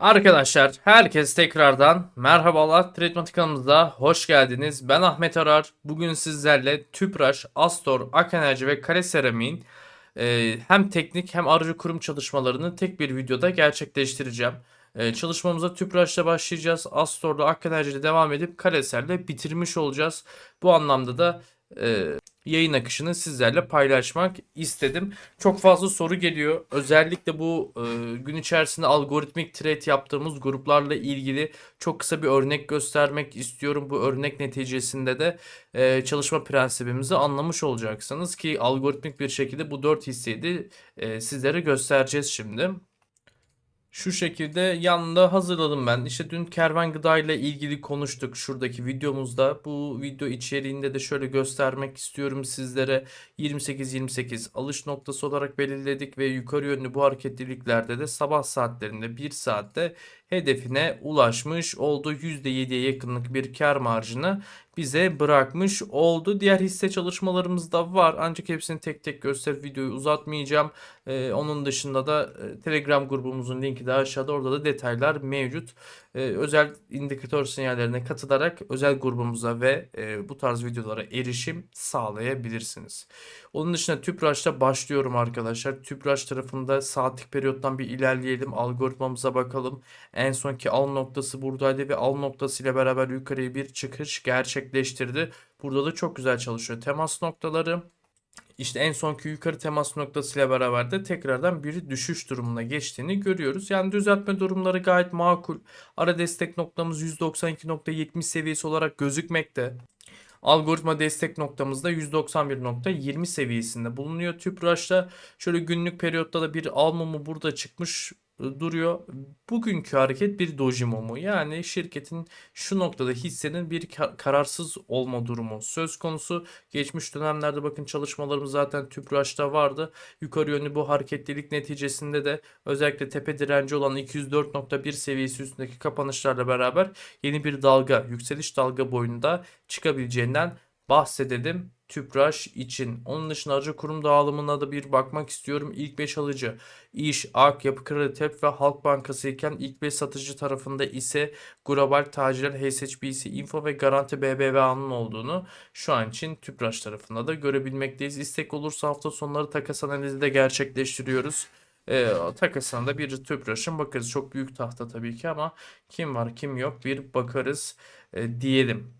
Arkadaşlar herkes tekrardan merhabalar Tretmatik kanalımıza hoş geldiniz. Ben Ahmet Arar. Bugün sizlerle Tüpraş, Astor, Akenerji ve Kare e, hem teknik hem aracı kurum çalışmalarını tek bir videoda gerçekleştireceğim. E, çalışmamıza Tüpraş'la başlayacağız. Astor'la Akenerji'yle devam edip Kareser'le bitirmiş olacağız. Bu anlamda da e, yayın akışını sizlerle paylaşmak istedim. Çok fazla soru geliyor. Özellikle bu e, gün içerisinde algoritmik trade yaptığımız gruplarla ilgili çok kısa bir örnek göstermek istiyorum. Bu örnek neticesinde de e, çalışma prensibimizi anlamış olacaksınız ki algoritmik bir şekilde bu 4 hisseyi e, sizlere göstereceğiz şimdi. Şu şekilde yanında hazırladım ben. İşte dün kervan gıda ile ilgili konuştuk şuradaki videomuzda. Bu video içeriğinde de şöyle göstermek istiyorum sizlere. 28-28 alış noktası olarak belirledik ve yukarı yönlü bu hareketliliklerde de sabah saatlerinde 1 saatte hedefine ulaşmış oldu. %7'ye yakınlık bir kar marjını bize bırakmış oldu. Diğer hisse çalışmalarımız da var ancak hepsini tek tek gösterip videoyu uzatmayacağım. Ee, onun dışında da e, Telegram grubumuzun linki de aşağıda orada da detaylar mevcut. Ee, özel indikatör sinyallerine katılarak özel grubumuza ve e, bu tarz videolara erişim sağlayabilirsiniz. Onun dışında Tüpraş'ta başlıyorum arkadaşlar. Tüpraş tarafında saatlik periyottan bir ilerleyelim. Algoritmamıza bakalım. En sonki al noktası buradaydı ve al noktası ile beraber yukarıya bir çıkış gerçekleştirdi. Burada da çok güzel çalışıyor. Temas noktaları işte en sonki yukarı temas noktasıyla beraber de tekrardan bir düşüş durumuna geçtiğini görüyoruz. Yani düzeltme durumları gayet makul. Ara destek noktamız 192.70 seviyesi olarak gözükmekte. Algoritma destek noktamızda 191.20 seviyesinde bulunuyor. Tüpraş'ta şöyle günlük periyotta da bir al mumu burada çıkmış duruyor. Bugünkü hareket bir doji mumu. Yani şirketin şu noktada hissenin bir ka- kararsız olma durumu söz konusu. Geçmiş dönemlerde bakın çalışmalarımız zaten Tüpraş'ta vardı. Yukarı yönlü bu hareketlilik neticesinde de özellikle tepe direnci olan 204.1 seviyesi üstündeki kapanışlarla beraber yeni bir dalga, yükseliş dalga boyunda çıkabileceğinden bahsedelim. Tüpraş için. Onun dışında aracı kurum dağılımına da bir bakmak istiyorum. İlk 5 alıcı İş, Ak, Yapı Kredi Tep ve Halk Bankası iken ilk 5 satıcı tarafında ise Global Tacirler, HSBC, Info ve Garanti BBVA'nın olduğunu şu an için Tüpraş tarafında da görebilmekteyiz. İstek olursa hafta sonları takas analizi de gerçekleştiriyoruz. E, takasına da bir Tüpraş'ın bakarız. Çok büyük tahta tabii ki ama kim var kim yok bir bakarız e, diyelim.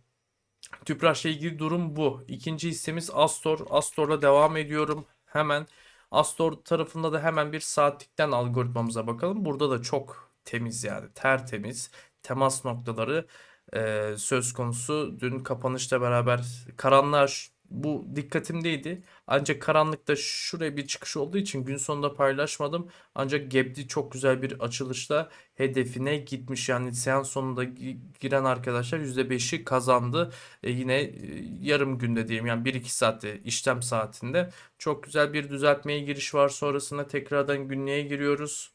Tüpraş'la ilgili durum bu. İkinci hissemiz Astor. Astor'la devam ediyorum. Hemen Astor tarafında da hemen bir saatlikten algoritmamıza bakalım. Burada da çok temiz yani tertemiz temas noktaları e, söz konusu. Dün kapanışla beraber karanlığa bu dikkatimdeydi. Ancak karanlıkta şuraya bir çıkış olduğu için gün sonunda paylaşmadım. Ancak Gebdi çok güzel bir açılışla hedefine gitmiş. Yani seans sonunda gi- giren arkadaşlar %5'i kazandı. E, yine e, yarım günde diyeyim yani 1-2 saatte işlem saatinde çok güzel bir düzeltmeye giriş var. Sonrasında tekrardan günlüğe giriyoruz.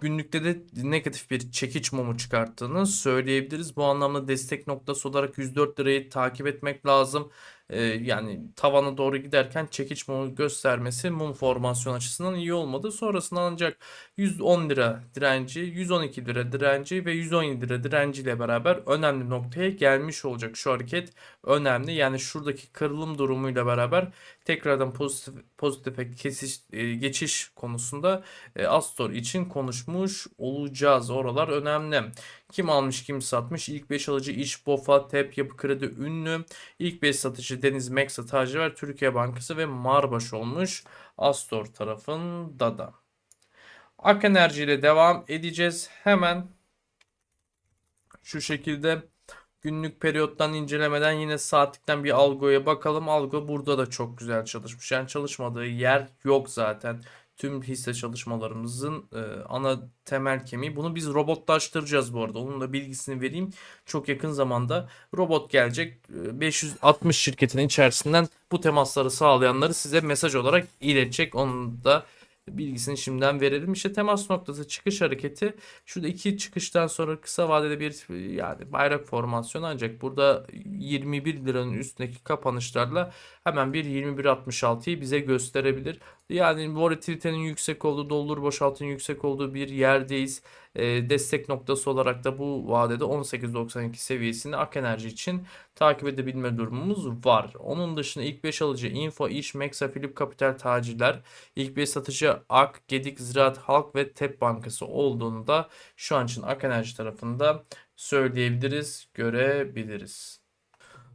Günlükte de negatif bir çekiç mumu çıkarttığını söyleyebiliriz. Bu anlamda destek noktası olarak 104 lirayı takip etmek lazım. Ee, yani tavana doğru giderken çekiç mumu göstermesi mum formasyon açısından iyi olmadı. Sonrasında ancak 110 lira direnci, 112 lira direnci ve 117 lira direnci ile beraber önemli noktaya gelmiş olacak. Şu hareket önemli. Yani şuradaki kırılım durumuyla beraber tekrardan pozitif pozitife kesiş, e, geçiş konusunda e, Astor için konuşmuş olacağız. Oralar önemli. Kim almış kim satmış? İlk 5 alıcı İş, Bofa, TEP, Yapı Kredi, Ünlü. İlk 5 satıcı Deniz Meksa, Tacirler, Türkiye Bankası ve Marbaş olmuş. Astor tarafında da. Ak Enerji ile devam edeceğiz. Hemen şu şekilde günlük periyottan incelemeden yine saatlikten bir algoya bakalım. Algo burada da çok güzel çalışmış. Yani çalışmadığı yer yok zaten. Tüm hisse çalışmalarımızın e, ana temel kemiği. Bunu biz robotlaştıracağız bu arada. Onun da bilgisini vereyim. Çok yakın zamanda robot gelecek. E, 560 şirketin içerisinden bu temasları sağlayanları size mesaj olarak iletecek. Onun da bilgisini şimdiden verelim. İşte temas noktası çıkış hareketi. Şurada iki çıkıştan sonra kısa vadede bir yani bayrak formasyonu ancak burada 21 liranın üstündeki kapanışlarla hemen bir 21.66'yı bize gösterebilir. Yani volatilitenin yüksek olduğu, doldur boşaltının yüksek olduğu bir yerdeyiz. E, destek noktası olarak da bu vadede 18.92 seviyesini Ak Enerji için takip edebilme durumumuz var. Onun dışında ilk 5 alıcı Info, İş, Meksa, Philip Capital tacirler, ilk 5 satıcı Ak, Gedik, Ziraat, Halk ve TEP Bankası olduğunu da şu an için Ak Enerji tarafında söyleyebiliriz, görebiliriz.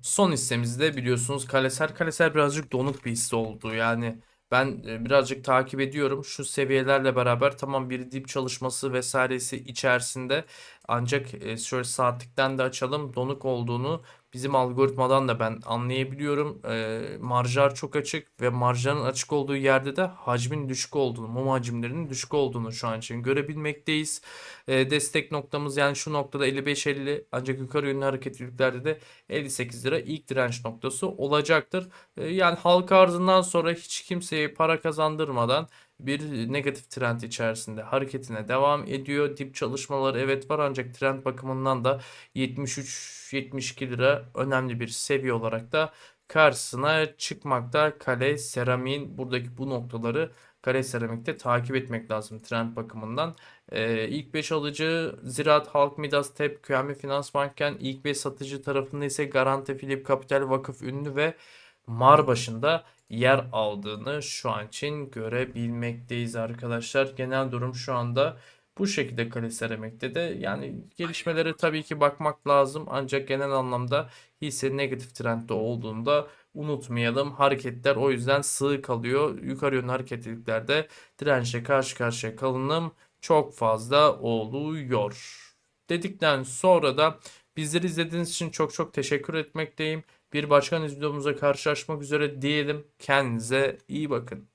Son hissemizde biliyorsunuz Kaleser. Kaleser birazcık donuk bir hisse oldu. Yani ben e, birazcık takip ediyorum. Şu seviyelerle beraber tamam bir dip çalışması vesairesi içerisinde ancak e, şöyle saatlikten de açalım donuk olduğunu bizim algoritmadan da ben anlayabiliyorum. E, marjlar çok açık ve marjların açık olduğu yerde de hacmin düşük olduğunu, mum hacimlerinin düşük olduğunu şu an için görebilmekteyiz. E, destek noktamız yani şu noktada 55-50 ancak yukarı yönlü hareketliliklerde de 58 lira ilk direnç noktası olacaktır. E, yani halka arzından sonra hiç kimseye para kazandırmadan bir negatif trend içerisinde hareketine devam ediyor. Dip çalışmaları evet var ancak trend bakımından da 73-72 lira önemli bir seviye olarak da karşısına çıkmakta. Kale Seramik'in buradaki bu noktaları Kale Seramik'te takip etmek lazım trend bakımından. Ee, ilk 5 alıcı Ziraat, Halk, Midas, TEP, QNB Finans Bank'ken ilk 5 satıcı tarafında ise Garanti, Philip Capital, Vakıf Ünlü ve Marbaş'ında yer aldığını şu an için görebilmekteyiz arkadaşlar. Genel durum şu anda bu şekilde Kale Seramik'te de yani gelişmelere tabii ki bakmak lazım ancak genel anlamda hisse negatif trendde olduğunda unutmayalım. Hareketler o yüzden sığ kalıyor. Yukarı yönlü hareketliliklerde dirençle karşı karşıya kalınım çok fazla oluyor. Dedikten sonra da bizleri izlediğiniz için çok çok teşekkür etmekteyim. Bir başka videomuzda karşılaşmak üzere diyelim. Kendinize iyi bakın.